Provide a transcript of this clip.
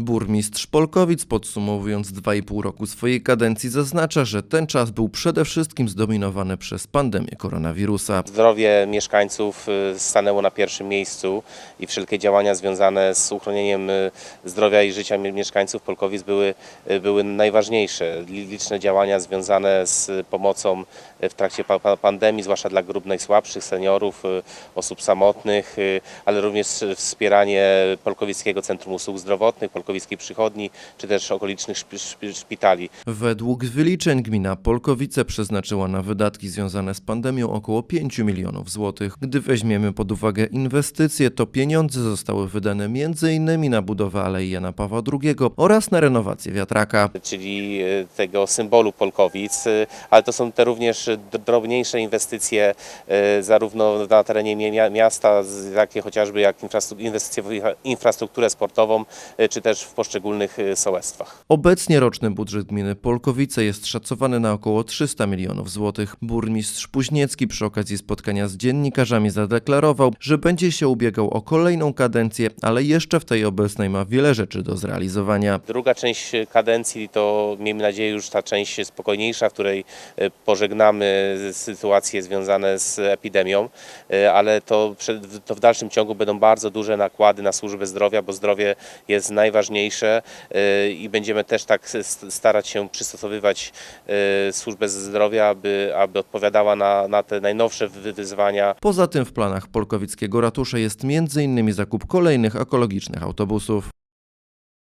Burmistrz Polkowic podsumowując 2,5 roku swojej kadencji zaznacza, że ten czas był przede wszystkim zdominowany przez pandemię koronawirusa. Zdrowie mieszkańców y, stanęło na pierwszym miejscu i wszelkie działania związane z uchronieniem y, zdrowia i życia mi- mieszkańców Polkowic były, y, były najważniejsze. Li- Liczne działania związane z pomocą w trakcie pa- pa- pandemii, zwłaszcza dla grup najsłabszych, seniorów, osób samotnych, ale również wspieranie Polkowickiego Centrum Usług Zdrowotnych, Polkowickiej Przychodni, czy też okolicznych szpi- szpi- szpitali. Według wyliczeń gmina Polkowice przeznaczyła na wydatki związane z pandemią około 5 milionów złotych. Gdy weźmiemy pod uwagę inwestycje, to pieniądze zostały wydane m.in. na budowę Alei Jana Pawła II oraz na renowację wiatraka. czyli e, tego symbolu Polkowic, e, ale to są te również drobniejsze inwestycje e, zarówno na terenie mia- miasta, takie chociażby jak inwestycje w infra- infrastrukturę sportową, czy też w poszczególnych e, sołectwach. Obecnie roczny budżet gminy Polkowice jest szacowany na około 300 milionów złotych. Burmistrz Puźniecki przy okazji spotkania z dziennikarzami zadeklarował, że będzie się ubiegał o kolejną kadencję, ale jeszcze w tej obecnej ma wiele rzeczy do zrealizowania. Druga część kadencji to miejmy nadzieję już ta część spokojniejsza, w której e, pożegnamy sytuacje związane z epidemią, ale to, to w dalszym ciągu będą bardzo duże nakłady na służbę zdrowia, bo zdrowie jest najważniejsze e, i będziemy też tak starać się przystosowywać e, służbę zdrowia, aby, aby odpowiadała na, na te najnowsze wy- wyzwania. Poza tym w planach polkowickiego ratusza jest m.in. zakup kolejnych ekologicznych autobusów.